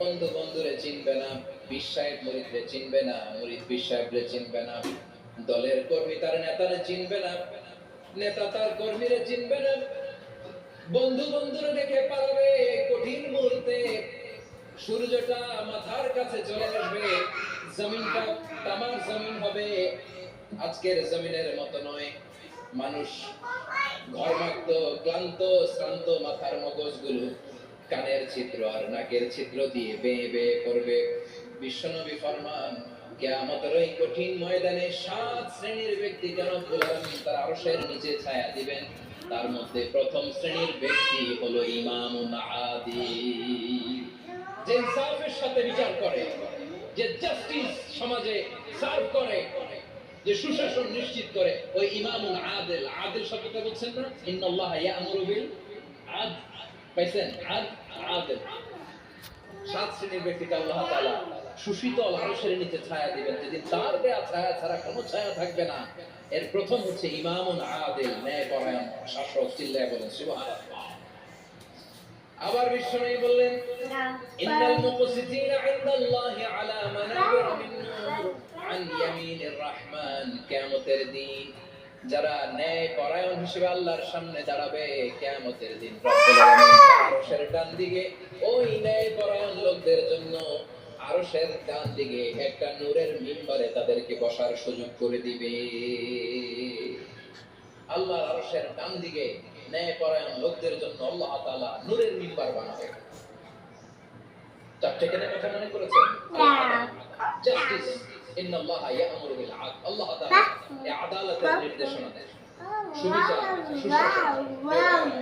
বন্ধু বন্ধুরে চিনবে না সাহেব মুরিদরে চিনবে না, মুরিদ সাহেবরে চিনবে না। দলের কর্মী তার নেতারে চিনবে না, নেতা তার কর্মীরে চিনবে না। বন্ধু বন্ধুরে দেখে পালাবে কঠিন মুহূর্তে। সূর্যটা মাথার কাছে চলে আসবে, জমিনটা তামার জমিন হবে। আজকের জমিনের মতো নয়, মানুষ ঘর্মাক্ত, ক্লান্ত, শ্রান্ত মাথার মগজগুলো কানের ছিদ্র আর নাকের ছিদ্র দিয়ে বেয়ে বেয়ে করবে। বিশ্বনবী ফরমান কেয়ামতের ওই কঠিন ময়দানে সাত শ্রেণির ব্যক্তি তার নিচে ছায়া দিবেন। তার মধ্যে প্রথম শ্রেণির ব্যক্তি হলো ইমাম আদিল যে ইনসাফের সাথে বিচার করে, যে জাস্টিস সমাজে সার্ভ করে, যে সুশাসন নিশ্চিত করে, ওই ইমামুল আদিল। আদিল শব্দটা বলছেন না? ইন্নাল্লাহ ইয়ামুরু বিল আদ। পাইছেন? আর আদেব সাত শ্রেণির ব্যক্তিকে আল্লাহ তালা সুশীতল নিচে ছায়া দিবেন। তার দেয়া ছায়া ছাড়া কোনো ছায়া থাকবে না এর প্রথম হচ্ছে ইমামুন আদেল ন্যায় পরায়ণ শাসক চিল্লায় বলেন আবার বিশ্বনবী বললেন ইন্নাল মুকসিতিনা ইনদাল্লাহি আলা মানাবির মিন নূর আন ইয়ামিনির রহমান। কিয়ামতের দিন যারা ন্যায় পরায়ণ হিসেবে আল্লাহর সামনে দাঁড়াবে কিয়ামতের দিন আরশের ডান দিকে ওই ন্যায় পরায়ণ লোকদের জন্য আরশের ডান দিকে একটা নূরের মিম্বারে তাদেরকে বসার সুযোগ করে দিবে। আল্লাহর আরশের ডান দিকে ন্যায় পরায়ণ লোকদের জন্য আল্লাহ তাআলা নূরের মিম্বার বানাবে। চারটে কেন কথা মনে করেছেন? জাস্টিস এই আদালতের নির্দেশনা দেন।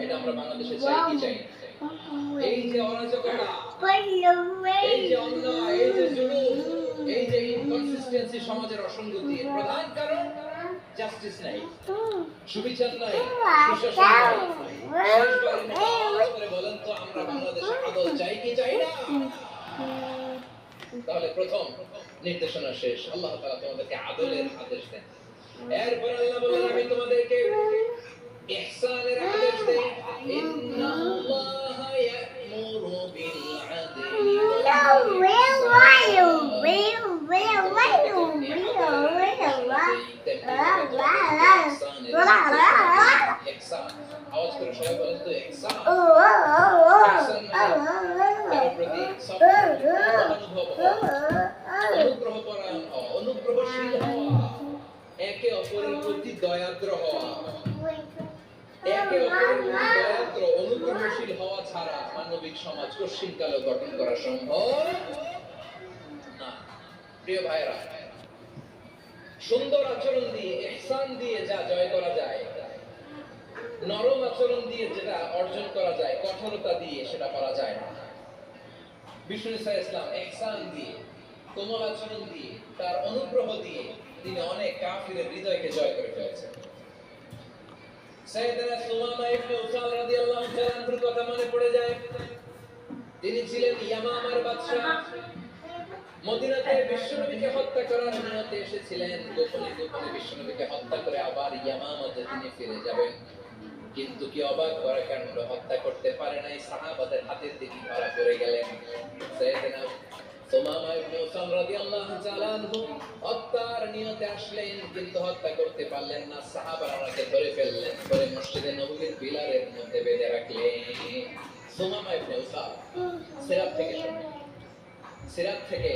এটা আমরা বাংলাদেশে চাই কি চাই এই যে অরাজকতা এই যে অন্যায় এই যে জুলুম এই যে ইনকনসিস্টেন্সি সমাজের অসঙ্গতি প্রধান কারণ জাস্টিস নাই। সুবিচার নাই সুশাসন নাই। বলেন তো আমরা বাংলাদেশে আদল চাই কি চাই না? তাহলে প্রথম নির্দেশনা শেষ আল্লাহ তাআলা তোমাদেরকে আদলের আদেশ দেন এরপর আল্লাহ বলেন আমি তোমাদেরকে ইহসানের আদেশ দেই ইন্নাল্লাহা ইয়ামুরু বিল আদলি ইহসান আওয়াজ করে সবাই বলেন তো ইহসান কারোর প্রতি সবসময় অনুভব হওয়া অনুগ্রহ পরায়ণ হওয়া অনুগ্রহশীল হওয়া একে অপরের প্রতি দয়াদ্র হওয়া একে অপরের প্রতি দয়াদ্র অনুগ্রহশীল হওয়া ছাড়া মানবিক সমাজ গঠন করা সম্ভব? না। প্রিয় ভাইরা সুন্দর আচরণ দিয়ে, ইহসান দিয়ে যা জয় করা যায়, নরম আচরণ দিয়ে যেটা অর্জন করা যায়, কঠোরতা দিয়ে সেটা করা যায় না। ইসলাম ইহসান দিয়ে, কোমল আচরণ দিয়ে, তার অনুগ্রহ দিয়ে তিনি অনেক কাফিরের হৃদয়কে জয় করে ফেলেছেন। সুমামা ইবনে উসাল রাদিয়াল্লাহু তাআলা আনহুর কথা মনে পড়ে যায়। তিনি ছিলেন ইয়ামামার বাদশা মদিনাতে বিশ্বনবীকে হত্যা করার নিয়তে এসেছিলেন। গোপনে গোপনে বিশ্বনবীকে হত্যা করে আবার ইয়ামামাতে তিনি ফিরে যাবেন। কিন্তু কি অবাক করা কাণ্ড হত্যা করতে পারে নাই, সাহাবাদের হাতের দিকে ধরা পড়ে গেলেন। সাইয়েদনা সুমামা ইবনে উসাল রাদিয়াল্লাহু তাআলা আনহু হত্যার নিয়তে আসলেন, কিন্তু হত্যা করতে পারলেন না। সাহাবারা ধরে ফেললেন, ধরে মসজিদে নববীর পিলারের মধ্যে বেঁধে রাখলেন। সুমামা ইবনে উসাল সিরাত থেকে শুনুন থেকে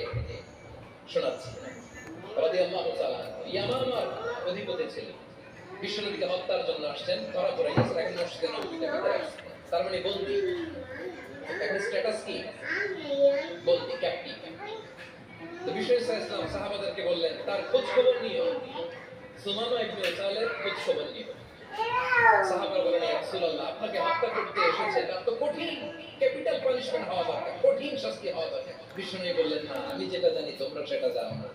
শোনাচ্ছি। তার মানে বন্দী। এখন স্ট্যাটাস কি? বন্দী ক্যাপ্টিভ সাহাবাদেরকে বললেন, তার খোঁজ খবর নিও। সুমামা ইবনে খোঁজ খবর নিও। সাহাবার বলেন হত্যা করতে এসেছে তার তো কঠিন ক্যাপিটাল পানিশমেন্ট হওয়া দরকার কঠিন শাস্তি হওয়া দরকার বিষ্ণু বললেন না আমি যেটা জানি তোমরা সেটা জানো না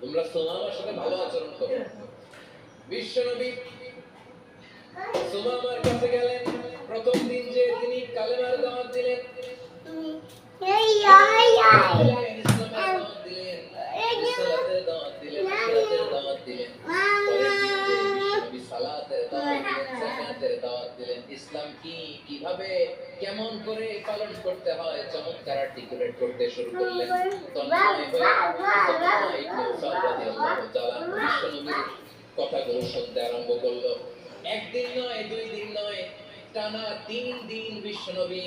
তোমরা সোমামার সাথে ভালো আচরণ করো বিশ্বনবী সোমামার কাছে গেলেন প্রথম দিন যে তিনি কালেমার দাওয়াত দিলেন ইসলাম কি, কীভাবে, কেমন করে পালন করতে হয়? চমৎকার আর্টিকুলেট করতে শুরু করলেন। কথাগুলো শুনতে আরম্ভ করল। একদিন নয়, দুই দিন নয়, টানা তিন দিন বিশ্বনবী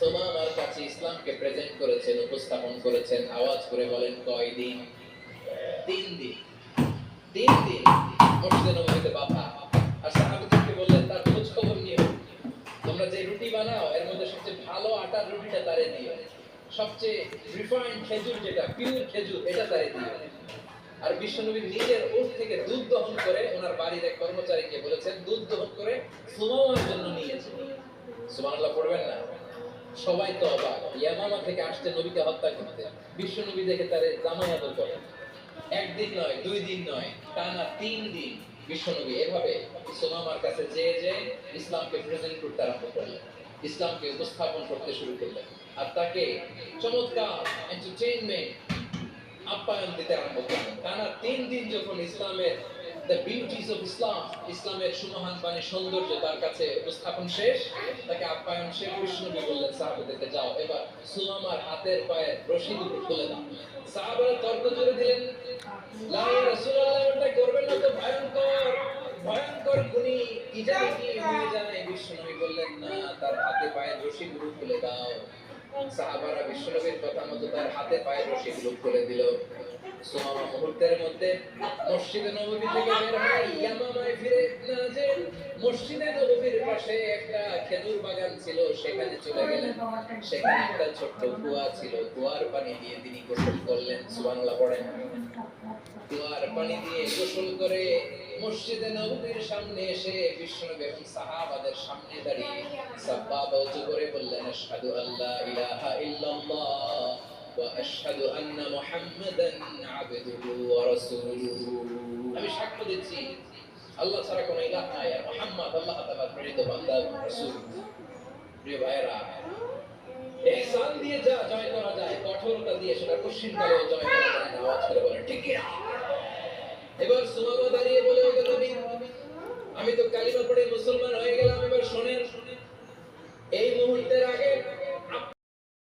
সোমামার কাছে ইসলামকে প্রেজেন্ট করেছেন, উপস্থাপন করেছেন, আওয়াজ করে বলেন কয় দিন তিন দিন। তিন দিন। মসজিদে সবচেয়ে রিফাইন্ড খেজুর যেটা পিওর খেজুর, এটা তারে আর বিশ্বনবী নিজের উট থেকে দুধ দহন করে ওনার বাড়ির এক কর্মচারীকে বলেছেন, দুধ দহন করে সুমামার জন্য নিয়েছে। পড়বেন না। সবাই তো অবাক। ইয়ামামা থেকে আসছে নবীকে হত্যা করতে। বিশ্বনবী দেখে তারে জামাই একদিন নয়, দুই দিন নয়, টানা তিন দিন বিশ্বনবী এভাবে সোমামার কাছে যে যে ইসলামকে প্রেজেন্ট করতে আরম্ভ করলেন। ইসলামকে উপস্থাপন করতে শুরু করলেন। আর চমৎকার এন্টারটেইনমেন্ট আপ্যায়ন দিতে আরম্ভ করলেন টানা তিন দিন যখন ইসলামের দ্য বিউটিস অফ ইসলাম ইসলামের সুমহান বাণী সৌন্দর্য তার কাছে উপস্থাপন শেষ, তাকে আপ্যায়ন শেষ। বিষ্ণুবী বললেন, সাহাবাদেরকে যাও। এবার সুমামার হাতের পায়ের রশি দুটো খুলে দাও। সাহাবারা তর্ক জুড়ে দিলেন ওটা করবেন না তো ভয়ঙ্কর ভয়ঙ্কর গুণী কি জানি কি হয়ে যায় বিষ্ণুবী বললেন, না, তার হাতে পায়ের রশি গুলো খুলে দাও। সাহাবারা বিশ্বনবীর কথা মতো তার হাতে পায়ের রশিগুলো খুলে দিল। সুমামা মুহূর্তের মধ্যে মসজিদে নববী থেকে বের হয়ে। ইয়ামামায় ফিরে না যে মসজিদে নববীর পাশে একটা খেজুর বাগান ছিল, সেখানে চলে গেলেন। সেখানে একটা ছোট্ট কুয়া ছিল। কুয়ার পানি দিয়ে তিনি গোসল করলেন, সুবহানাল্লাহ পড়েন। কুয়ার পানি দিয়ে গোসল করে মসজিদে নববীর সামনে এসে বিশ্বনবী এবং সাহাবাদের সামনে দাঁড়িয়ে সাব্বাব উঁচু করে বললেন, আশহাদু আল্লা ইলাহা ইল্লাল্লাহ। আন্না মুহাম্মাদান আবদুহু ওয়া রাসূলুহু আমি সাক্ষ্য দিচ্ছি, আল্লাহ ছাড়া কোনো ইলাহ নাই, আর মুহাম্মদ আল্লাহ তাআলার প্রেরিত বান্দা রাসূল প্রিয় ভাইরা এহসান দিয়ে যা জয় করা যায়, কঠোরতা দিয়ে সেটা কঠিন কালেও জয় করা যায় না, আওয়াজ করে বলেন, ঠিক না? এবার সুমামা দাঁড়িয়ে বলে, ওগো নবী, আমি তো কালিমা পড়ে মুসলমান হয়ে গেলাম, এবার শোনেন, এই মুহূর্তের আগে